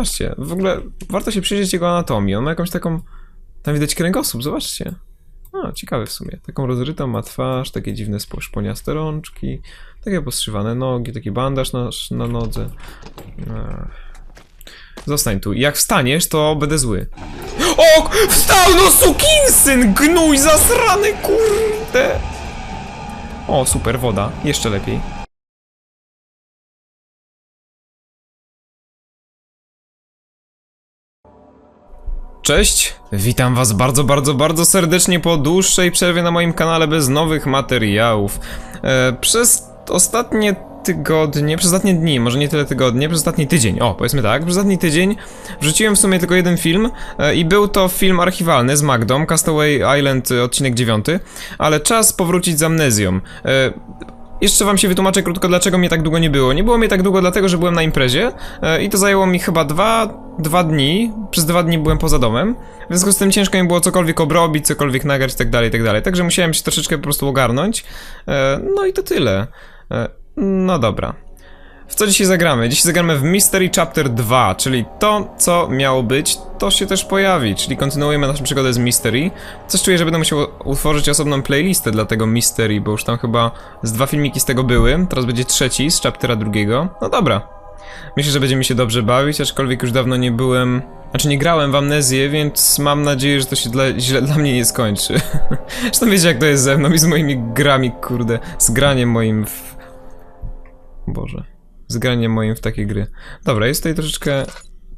Patrzcie, w ogóle warto się przyjrzeć jego anatomii. On ma jakąś taką... Tam widać kręgosłup, zobaczcie. A, ciekawe w sumie. Taką rozrytą ma twarz, takie dziwne szponiaste rączki, takie postrzywane nogi, taki bandaż na, na nodze. Ech. Zostań tu. Jak wstaniesz, to będę zły. O! Wstał, no sukinsyn! Gnój zasrany, kurde! O, super, woda. Jeszcze lepiej. Cześć, witam was bardzo, bardzo, bardzo serdecznie po dłuższej przerwie na moim kanale bez nowych materiałów. E, przez ostatnie tygodnie, przez ostatnie dni, może nie tyle tygodnie, przez ostatni tydzień, o, powiedzmy tak, przez ostatni tydzień wrzuciłem w sumie tylko jeden film e, i był to film archiwalny z Magdą, Castaway Island, e, odcinek 9, ale czas powrócić z amnezją. E, jeszcze wam się wytłumaczę krótko, dlaczego mnie tak długo nie było. Nie było mnie tak długo, dlatego że byłem na imprezie e, i to zajęło mi chyba dwa, dwa dni. Przez dwa dni byłem poza domem. W związku z tym ciężko mi było cokolwiek obrobić, cokolwiek nagrać tak dalej, tak dalej. Także musiałem się troszeczkę po prostu ogarnąć. E, no i to tyle. E, no dobra. W co dzisiaj zagramy? Dzisiaj zagramy w Mystery Chapter 2, czyli to, co miało być, to się też pojawi, czyli kontynuujemy naszą przygodę z Mystery. Coś czuję, że będę musiał utworzyć osobną playlistę dla tego Mystery, bo już tam chyba z dwa filmiki z tego były, teraz będzie trzeci z chaptera drugiego. No dobra. Myślę, że będziemy się dobrze bawić, aczkolwiek już dawno nie byłem... Znaczy nie grałem w Amnezję, więc mam nadzieję, że to się dla, źle dla mnie nie skończy. Zresztą wiecie jak to jest ze mną i z moimi grami, kurde, z graniem moim w... Boże z graniem moim w takie gry. Dobra, jest tutaj troszeczkę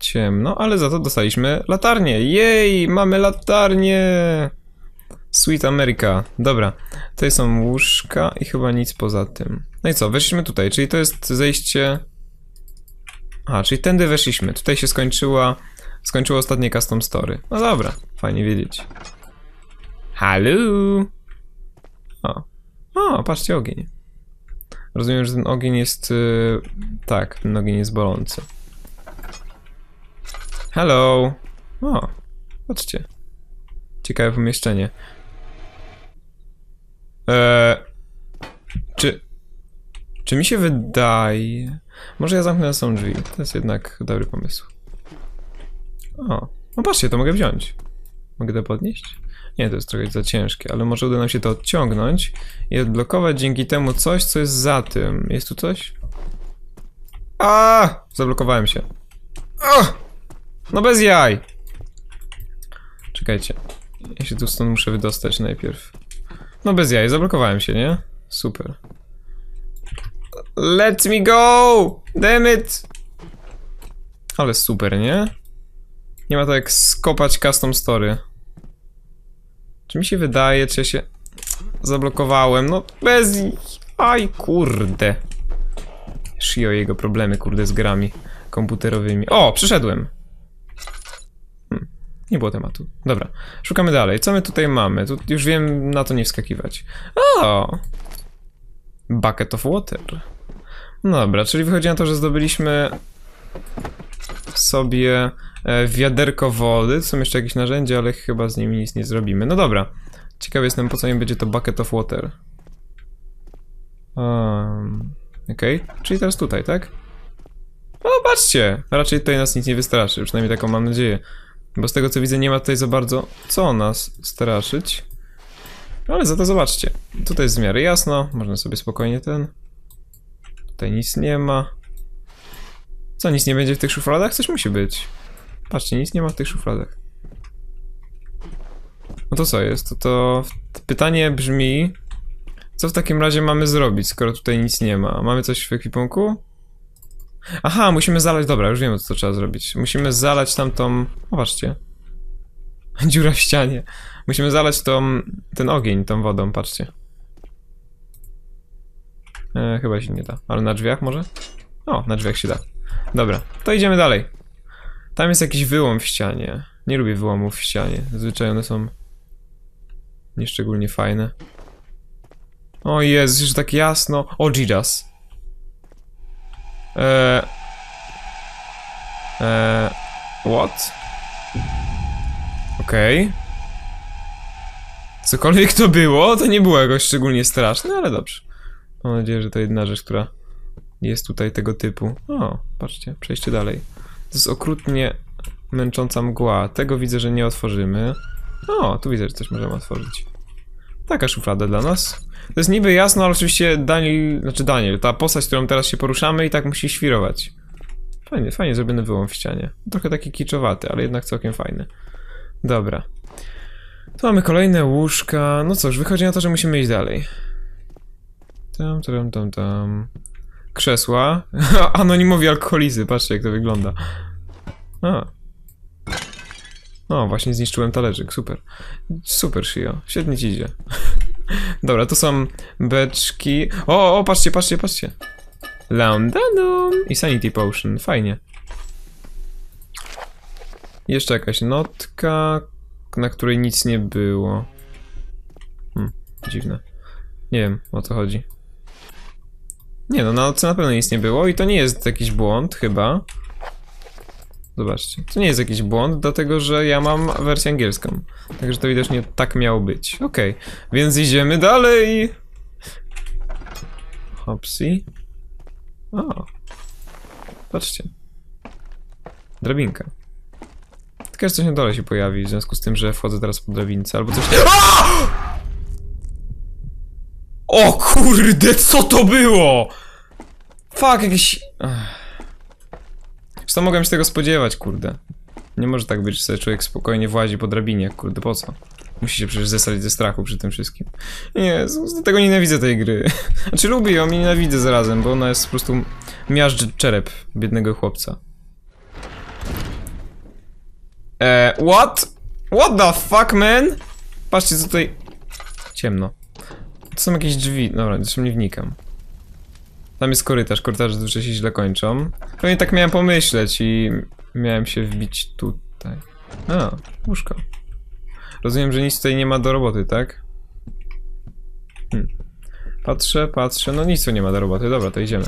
ciemno, ale za to dostaliśmy latarnię. Jej, mamy latarnię! Sweet America. Dobra, tutaj są łóżka i chyba nic poza tym. No i co, weszliśmy tutaj, czyli to jest zejście... A, czyli tędy weszliśmy. Tutaj się skończyła... Skończyło ostatnie custom story. No dobra, fajnie wiedzieć. Halo! O. O, patrzcie, ogień. Rozumiem, że ten ogień jest... Yy, tak, ten ogień jest bolący. Hello! O, patrzcie. Ciekawe pomieszczenie. Eee, czy... Czy mi się wydaje... Może ja zamknę są drzwi. To jest jednak dobry pomysł. O, no patrzcie, to mogę wziąć. Mogę to podnieść? Nie, to jest trochę za ciężkie, ale może uda nam się to odciągnąć i odblokować dzięki temu coś, co jest za tym. Jest tu coś? A! Zablokowałem się. A! No bez jaj! Czekajcie. Ja się tu stąd muszę wydostać najpierw. No bez jaj, zablokowałem się, nie? Super. Let me go! Damn it! Ale super, nie? Nie ma to jak skopać custom story. Czy mi się wydaje, czy ja się zablokowałem? No bez... Aj, kurde. Shio jego problemy, kurde, z grami komputerowymi. O, przyszedłem. Hmm, nie było tematu. Dobra, szukamy dalej. Co my tutaj mamy? Tu już wiem na to nie wskakiwać. O! Bucket of water. No dobra, czyli wychodzi na to, że zdobyliśmy sobie e, wiaderko wody. Są jeszcze jakieś narzędzia, ale chyba z nimi nic nie zrobimy. No dobra. Ciekawy jestem, po co im będzie to bucket of water. Um, Okej, okay. czyli teraz tutaj, tak? O, patrzcie! Raczej tutaj nas nic nie wystraszy, przynajmniej taką mam nadzieję. Bo z tego co widzę, nie ma tutaj za bardzo co nas straszyć. Ale za to zobaczcie. Tutaj jest w miarę jasno, można sobie spokojnie ten... Tutaj nic nie ma. Co, nic nie będzie w tych szufladach? Coś musi być. Patrzcie, nic nie ma w tych szufladach. No to co jest? To, to pytanie brzmi... Co w takim razie mamy zrobić, skoro tutaj nic nie ma? Mamy coś w ekwipunku? Aha, musimy zalać... Dobra, już wiemy, co trzeba zrobić. Musimy zalać tamtą... Popatrzcie. Dziura w ścianie. Musimy zalać tą... ten ogień tą wodą, patrzcie. E, chyba się nie da. Ale na drzwiach może? O, na drzwiach się da. Dobra, to idziemy dalej. Tam jest jakiś wyłom w ścianie. Nie lubię wyłomów w ścianie. Zazwyczaj one są nieszczególnie fajne. O jest, już tak jasno. O, Jesus. Eee... Eee... What? Okej. Okay. Cokolwiek to było, to nie było jakoś szczególnie straszne, ale dobrze. Mam nadzieję, że to jedna rzecz, która jest tutaj tego typu. O, patrzcie, przejście dalej. To jest okrutnie męcząca mgła. Tego widzę, że nie otworzymy. O, tu widzę, że coś możemy otworzyć. Taka szuflada dla nas. To jest niby jasno, ale oczywiście Daniel, znaczy Daniel, ta postać, którą teraz się poruszamy i tak musi świrować. Fajnie, fajnie zrobiony wyłom w ścianie. Trochę taki kiczowaty, ale jednak całkiem fajny. Dobra. Tu mamy kolejne łóżka. No cóż, wychodzi na to, że musimy iść dalej. Tam, tam, tam, tam. Krzesła. Anonimowi alkoholizy, patrzcie jak to wygląda. A. O, właśnie zniszczyłem talerzyk, super. Super, Shio. Świetnie ci idzie. Dobra, to są beczki. O, o, patrzcie, patrzcie, patrzcie. Laundanum i Sanity Potion, fajnie. Jeszcze jakaś notka, na której nic nie było. Hmm, dziwne. Nie wiem, o co chodzi. Nie no, na notce na pewno nic nie było i to nie jest jakiś błąd, chyba. Zobaczcie, to nie jest jakiś błąd, dlatego że ja mam wersję angielską. Także to widocznie tak miało być. Okej, więc idziemy dalej. Hopsi. O. Patrzcie. Drabinka. Tylko, że coś na dole się pojawi, w związku z tym, że wchodzę teraz po drabince, albo coś... O kurde, co to było? Fuck, jakiś... Zresztą mogłem się tego spodziewać, kurde. Nie może tak być, że sobie człowiek spokojnie włazi po drabinie, kurde, po co? Musi się przecież zesrać ze strachu przy tym wszystkim. Jezus, dlatego nienawidzę tej gry. Znaczy lubię ją i nienawidzę zarazem, bo ona jest po prostu miażdży czerep biednego chłopca. Eee, what? What the fuck, man? Patrzcie, co tutaj... Ciemno. To są jakieś drzwi. Dobra, zresztą nie wnikam. Tam jest korytarz, korytarze zazwyczaj się źle kończą. Pewnie tak miałem pomyśleć i miałem się wbić tutaj. A, łóżko. Rozumiem, że nic tutaj nie ma do roboty, tak? Hmm. Patrzę, patrzę, no nic tu nie ma do roboty, dobra, to idziemy.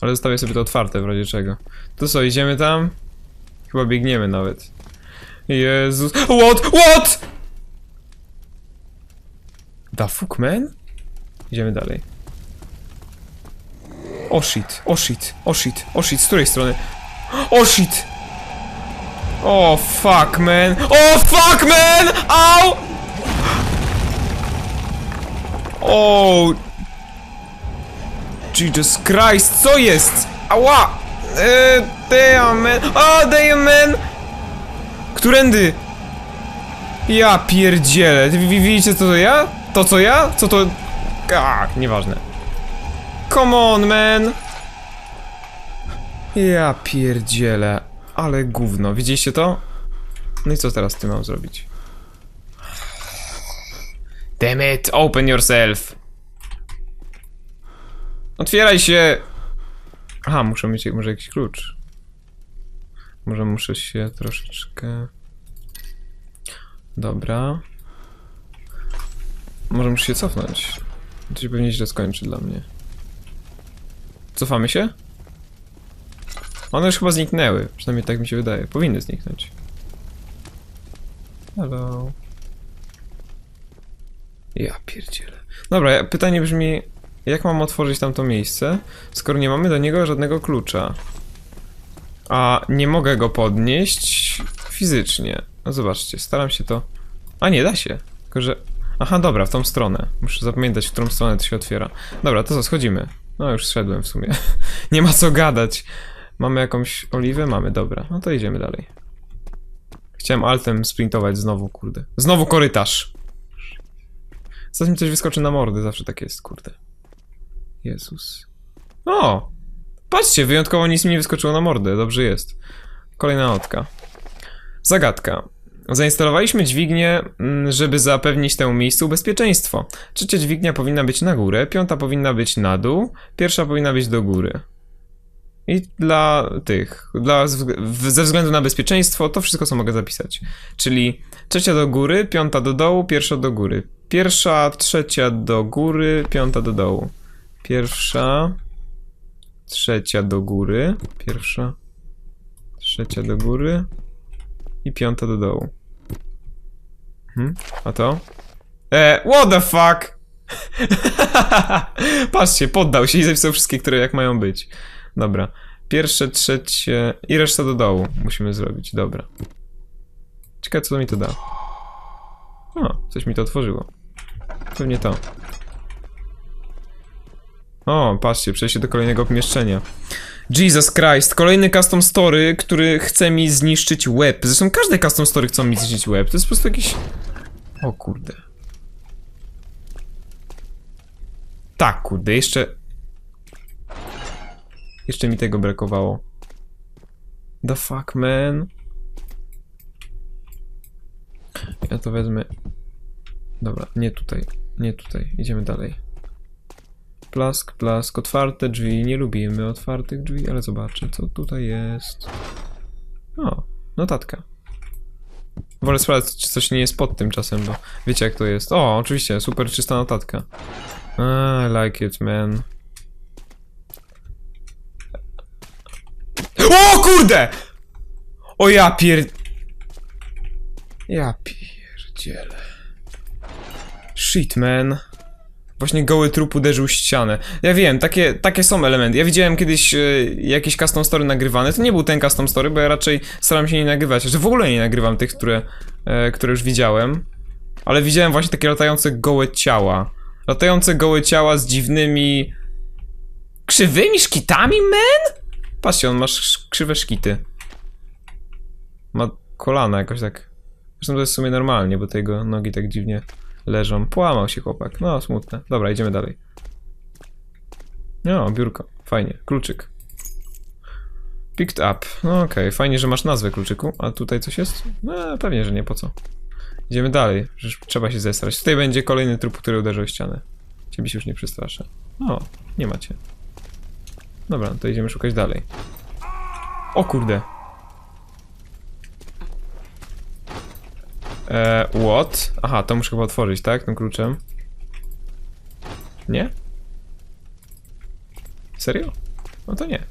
Ale zostawię sobie to otwarte w razie czego. To co, idziemy tam? Chyba biegniemy nawet. Jezus. What? What? The fuck, man? Idziemy dalej. O shit, o shit, o shit, o shit, z której strony? O shit! O fuck, man! O fuck, man! Au! O! Jesus Christ, co jest? Ała! Eee, damn, man! O, damn, man! Którędy? Ja pierdzielę. Widzicie co to ja? To co ja? Co to... A, nieważne. Come on, man! Ja pierdzielę. Ale gówno. Widzieliście to? No i co teraz ty mam zrobić? Damn it, open yourself! Otwieraj się! Aha, muszę mieć może jakiś klucz. Może muszę się troszeczkę... Dobra. Może muszę się cofnąć. To się pewnie źle skończy dla mnie. Cofamy się? One już chyba zniknęły. Przynajmniej tak mi się wydaje. Powinny zniknąć. Hello. Ja pierdzielę. Dobra, pytanie brzmi... Jak mam otworzyć tamto miejsce, skoro nie mamy do niego żadnego klucza? A nie mogę go podnieść fizycznie. No zobaczcie, staram się to... A nie, da się. Tylko, że... Aha, dobra, w tą stronę. Muszę zapamiętać, w którą stronę to się otwiera. Dobra, to co, schodzimy. No już zszedłem w sumie. nie ma co gadać. Mamy jakąś oliwę? Mamy, dobra. No to idziemy dalej. Chciałem altem sprintować znowu, kurde. Znowu korytarz! Zanim coś wyskoczy na mordy, zawsze tak jest, kurde. Jezus. O! Patrzcie, wyjątkowo nic mi nie wyskoczyło na mordę, dobrze jest. Kolejna notka. Zagadka. Zainstalowaliśmy dźwignię, mm, żeby zapewnić temu miejscu bezpieczeństwo. Trzecia dźwignia powinna być na górę, piąta powinna być na dół, pierwsza powinna być do góry. I dla tych, dla, ze względu na bezpieczeństwo, to wszystko co mogę zapisać. Czyli trzecia do góry, piąta do dołu, pierwsza do góry. Pierwsza, trzecia do góry, piąta do dołu. Pierwsza, trzecia do góry, pierwsza, trzecia do góry i piąta do dołu. Hmm? A to? E, what the fuck? Patrzcie, poddał się i zapisał wszystkie, które jak mają być. Dobra. Pierwsze, trzecie i reszta do dołu musimy zrobić, dobra. Ciekawe co mi to da. O, coś mi to otworzyło. Pewnie to. O, patrzcie, przejście do kolejnego pomieszczenia. Jesus Christ, kolejny custom story, który chce mi zniszczyć web. Zresztą każde custom story chcą mi zniszczyć web. To jest po prostu jakiś... O kurde. Tak, kurde, jeszcze... Jeszcze mi tego brakowało. The fuck, man. Ja to wezmę. Dobra, nie tutaj. Nie tutaj. Idziemy dalej. Plask, plask, otwarte drzwi. Nie lubimy otwartych drzwi, ale zobaczę, co tutaj jest. O, notatka. Wolę sprawdzić, czy coś nie jest pod tym czasem, bo wiecie jak to jest. O, oczywiście, super czysta notatka. I like it, man. O kurde! O ja pier... Ja pierdzielę. Shit, man. Właśnie goły trup uderzył ścianę. Ja wiem, takie, takie są elementy. Ja widziałem kiedyś e, jakieś custom story nagrywane. To nie był ten custom story, bo ja raczej staram się nie nagrywać. Że w ogóle nie nagrywam tych, które, e, które już widziałem. Ale widziałem właśnie takie latające gołe ciała. Latające gołe ciała z dziwnymi... Krzywymi szkitami, man? Patrzcie, on ma krzywe szkity. Ma kolana jakoś tak. Zresztą to jest w sumie normalnie, bo te jego nogi tak dziwnie leżą. Połamał się chłopak. No, smutne. Dobra, idziemy dalej. No, biurko. Fajnie. Kluczyk. Picked up. No okej, fajnie, że masz nazwę kluczyku. A tutaj coś jest? No, pewnie, że nie, po co. Idziemy dalej. Przecież trzeba się zesrać. Tutaj będzie kolejny trup, który uderzył ścianę. Ciebie się już nie przestraszę. O, nie macie. Dobra, to idziemy szukać dalej. O kurde. Eee, what? Aha, to muszę chyba otworzyć, tak? Tym kluczem. Nie? Serio? No to nie.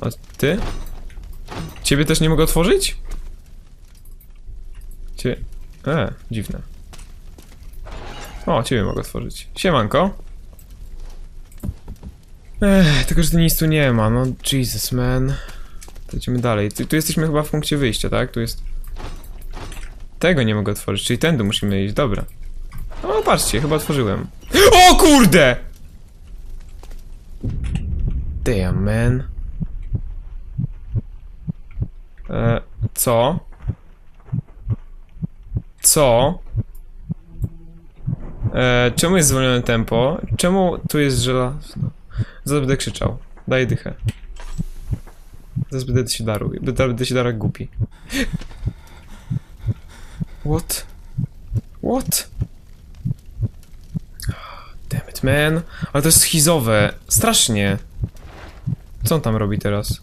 A ty? Ciebie też nie mogę otworzyć? Cie... E, dziwne. O, ciebie mogę otworzyć. Siemanko. Ech, tylko że tu nic tu nie ma, no Jesus man. To idziemy dalej. Tu, tu jesteśmy chyba w punkcie wyjścia, tak? Tu jest... Tego nie mogę otworzyć, czyli tędy musimy iść, dobra. O, patrzcie, chyba otworzyłem. O kurde! Damn, man. E, co? Co? E, czemu jest zwolnione tempo? Czemu tu jest żelazno? Zaraz będę krzyczał. Daj dychę. Zaraz będę się darł. Będę, będę się darł jak głupi. What? What? Damn it, man. Ale to jest schizowe. Strasznie. Co on tam robi teraz?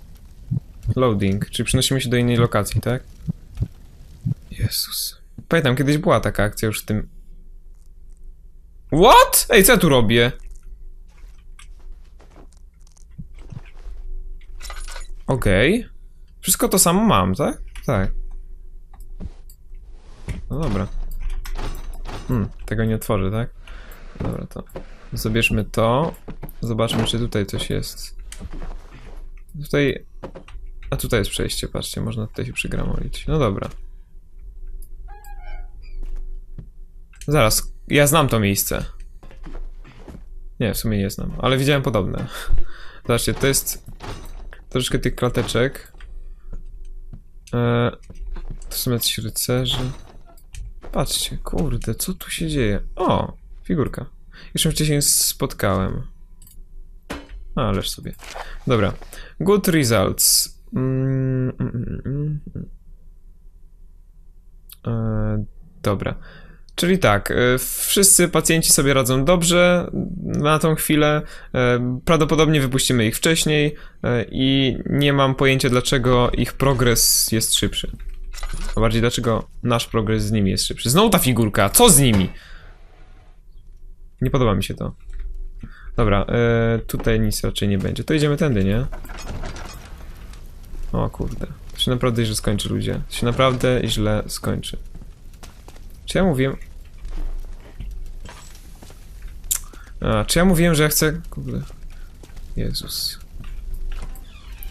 Loading. Czyli przenosimy się do innej lokacji, tak? Jezus. Pamiętam, kiedyś była taka akcja już w tym... What? Ej, co ja tu robię? Okej. Wszystko to samo mam, tak? Tak. No dobra. Hmm, tego nie otworzę, tak? Dobra, to zabierzmy to. Zobaczmy, czy tutaj coś jest. Tutaj... A tutaj jest przejście, patrzcie, można tutaj się przygramolić. No dobra. Zaraz, ja znam to miejsce. Nie, w sumie nie znam, ale widziałem podobne. Zobaczcie, to jest troszeczkę tych klateczek. Eee, to są jacyś rycerze. Patrzcie, kurde, co tu się dzieje? O, figurka. Jeszcze wcześniej spotkałem. A, leż sobie. Dobra. Good results. Mm, mm, mm, mm. Eee, dobra. Czyli tak, e, wszyscy pacjenci sobie radzą dobrze na tą chwilę. e, Prawdopodobnie wypuścimy ich wcześniej e, i nie mam pojęcia, dlaczego ich progres jest szybszy. A bardziej dlaczego nasz progres z nimi jest szybszy. Znowu ta figurka, co z nimi? Nie podoba mi się to. Dobra, e, tutaj nic raczej nie będzie. To idziemy tędy, nie? O kurde. To się naprawdę źle skończy, ludzie. To się naprawdę źle skończy. Czy ja mówiłem... A, czy ja mówiłem, że ja chcę... Kurde. Jezus.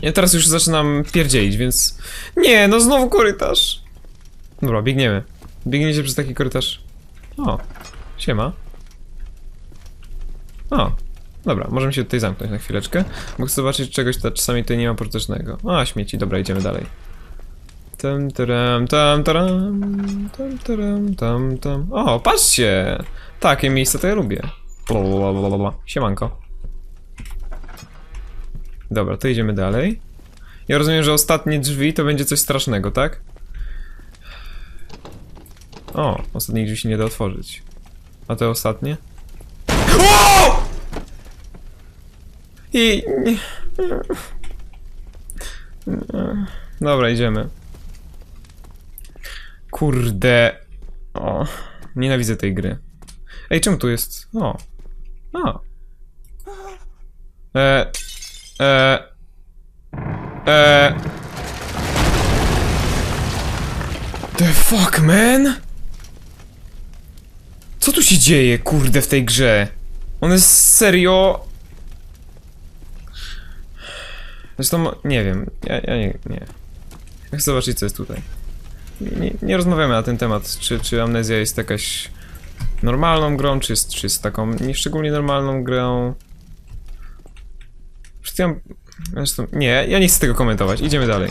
Ja teraz już zaczynam pierdzielić, więc... Nie, no znowu korytarz! Dobra, biegniemy. Biegniecie przez taki korytarz. O, siema. O, dobra, możemy się tutaj zamknąć na chwileczkę, bo chcę zobaczyć czegoś, to czasami tutaj nie ma pożytecznego. A, śmieci, dobra, idziemy dalej. Tam, taram, tam, taram, tam, taram, tam, tam. O, patrzcie! Takie miejsca to ja lubię. Blablabla. Siemanko. Dobra, to idziemy dalej. Ja rozumiem, że ostatnie drzwi to będzie coś strasznego, tak? O, ostatnich drzwi się nie da otworzyć. A te ostatnie? O! I... Dobra, idziemy. Kurde. O, nienawidzę tej gry. Ej, czemu tu jest? O. O. E. E. E. The fuck, man? Co tu się dzieje, kurde, w tej grze? On jest serio... Zresztą, nie wiem, ja, ja nie, nie. Ja chcę zobaczyć, co jest tutaj. Nie, nie rozmawiamy na ten temat, czy, czy Amnezja jest jakaś normalną grą, czy jest, czy jest taką nieszczególnie normalną grą. Zresztą, nie, ja nie chcę tego komentować, idziemy dalej.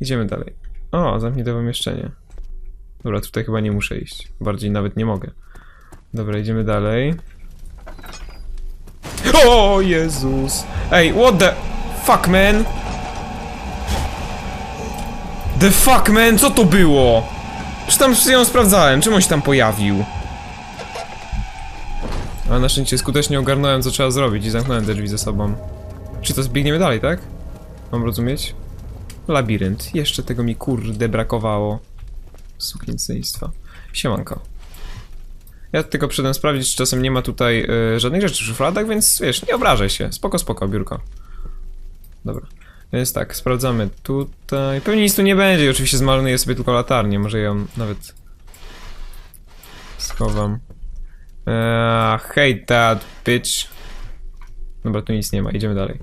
Idziemy dalej. O, zamknięte pomieszczenie. Dobra, tutaj chyba nie muszę iść. Bardziej nawet nie mogę. Dobra, idziemy dalej. O Jezus! Ej, what the fuck, man? The fuck, man? Co to było? Przecież tam przed chwilą sprawdzałem, czym on się tam pojawił? A na szczęście skutecznie ogarnąłem, co trzeba zrobić i zamknąłem te drzwi ze sobą. Czy to zbiegniemy dalej, tak? Mam rozumieć? Labirynt. Jeszcze tego mi kurde brakowało. Sukieństwa. Siemanko. Ja tylko przyszedłem sprawdzić, czy czasem nie ma tutaj y, żadnych rzeczy w szufladach, więc wiesz, nie obrażaj się. Spoko, spoko, biurko. Dobra. Więc tak, sprawdzamy tutaj. Pewnie nic tu nie będzie, oczywiście zmaluję sobie tylko latarnię, może ją nawet schowam. Eee, hate that, bitch. Dobra, tu nic nie ma, idziemy dalej.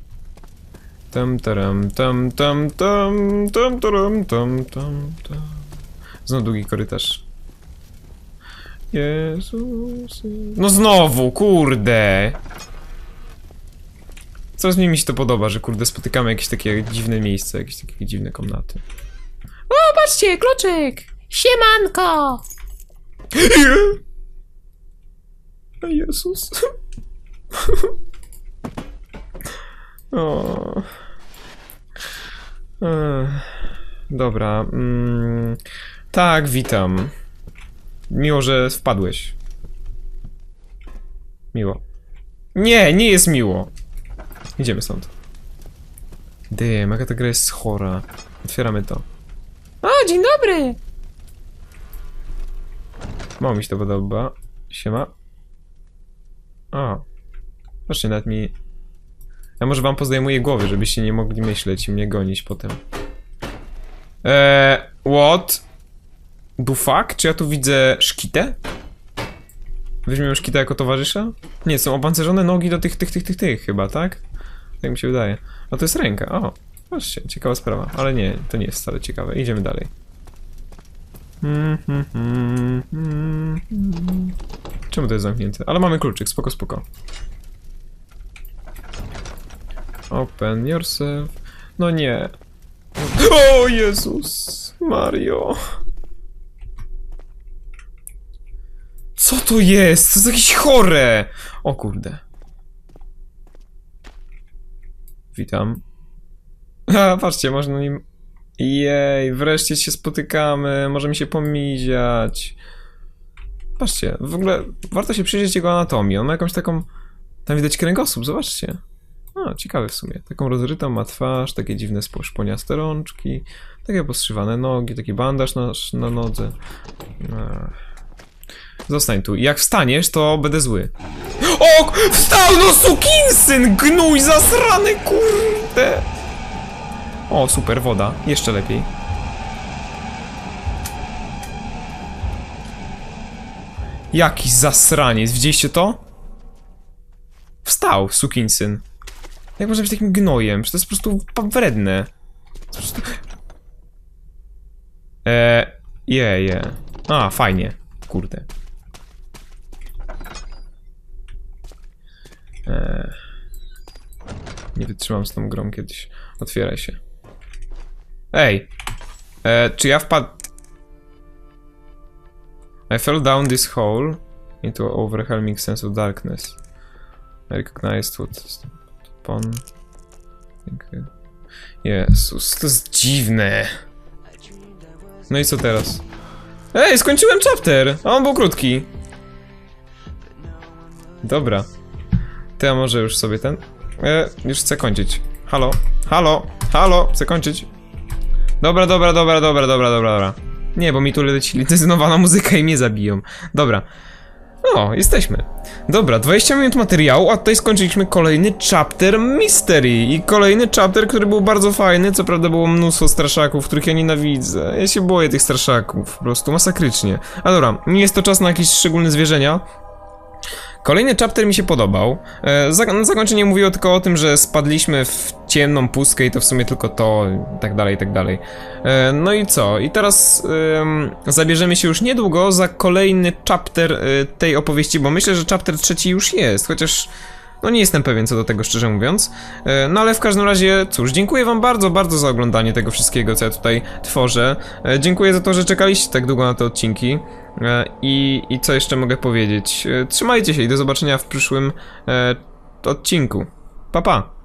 Tam, taram, tam, tam, tam, tam, taram, tam, tam, tam. Znowu długi korytarz. Jezus. No znowu, kurde. Coraz mniej mi się to podoba, że kurde spotykamy jakieś takie dziwne miejsca, jakieś takie dziwne komnaty. O, patrzcie, kluczyk! Siemanko! Jezus. o. Ech. Dobra. Mm. Tak, witam. Miło, że wpadłeś. Miło. Nie, nie jest miło. Idziemy stąd. Dym, jaka ta gra jest chora. Otwieramy to. O, dzień dobry! Mało mi się to podoba. Siema. O. Patrzcie, nawet mi... Ja może wam pozdejmuję głowy, żebyście nie mogli myśleć i mnie gonić potem. Eee, what? The fuck? Czy ja tu widzę szkitę? Weźmiemy szkitę jako towarzysza? Nie, są opancerzone nogi do tych, tych, tych, tych, tych chyba, tak? Tak mi się wydaje. A to jest ręka, o. Patrzcie, ciekawa sprawa. Ale nie, to nie jest wcale ciekawe. Idziemy dalej. Mm, mm, mm, mm, mm. Czemu to jest zamknięte? Ale mamy kluczyk, spoko, spoko. Open yourself. No nie. O Jezus! Mario! Co to jest? To jest jakieś chore! O kurde. Witam. A, patrzcie, można nim... Jej, wreszcie się spotykamy, możemy się pomiziać. Patrzcie, w ogóle warto się przyjrzeć jego anatomii. On ma jakąś taką... Tam widać kręgosłup, zobaczcie. A, ciekawe w sumie. Taką rozrytą ma twarz, takie dziwne szponiaste rączki, takie postrzywane nogi, taki bandaż na, na nodze. Zostań tu. Jak wstaniesz, to będę zły. O! Wstał no sukinsyn! Gnój zasrany, kurde! O, super, woda. Jeszcze lepiej. Jaki zasraniec, widzieliście to? Wstał, sukinsyn. Jak można być takim gnojem? Przecież to jest po prostu wredne. Prostu... Eee, je, je. A, fajnie. Kurde. Eee, nie wytrzymam z tą grą kiedyś. Otwieraj się. Ej! E, czy ja wpadł... I fell down this hole into overwhelming sense of darkness. I recognized what upon... Jezus, to jest dziwne. No i co teraz? Ej, skończyłem chapter! A on był krótki. Dobra. Ja może już sobie ten... E, już chcę kończyć. Halo? Halo? Halo? Chcę kończyć. Dobra, dobra, dobra, dobra, dobra, dobra, dobra. Nie, bo mi tu leci licenzowana muzyka i mnie zabiją. Dobra. O, jesteśmy. Dobra, 20 minut materiału, a tutaj skończyliśmy kolejny chapter Mystery. I kolejny chapter, który był bardzo fajny. Co prawda było mnóstwo straszaków, których ja nienawidzę. Ja się boję tych straszaków, po prostu masakrycznie. A dobra, nie jest to czas na jakieś szczególne zwierzenia. Kolejny chapter mi się podobał. E, na zakończenie mówiło tylko o tym, że spadliśmy w ciemną pustkę i to w sumie tylko to, i tak dalej, i tak dalej. E, no i co? I teraz em, zabierzemy się już niedługo za kolejny chapter e, tej opowieści, bo myślę, że chapter trzeci już jest, chociaż no nie jestem pewien co do tego, szczerze mówiąc. E, No ale w każdym razie, cóż, dziękuję wam bardzo, bardzo za oglądanie tego wszystkiego, co ja tutaj tworzę. E, Dziękuję za to, że czekaliście tak długo na te odcinki. E, I, i co jeszcze mogę powiedzieć? E, Trzymajcie się i do zobaczenia w przyszłym e, odcinku. Pa, pa!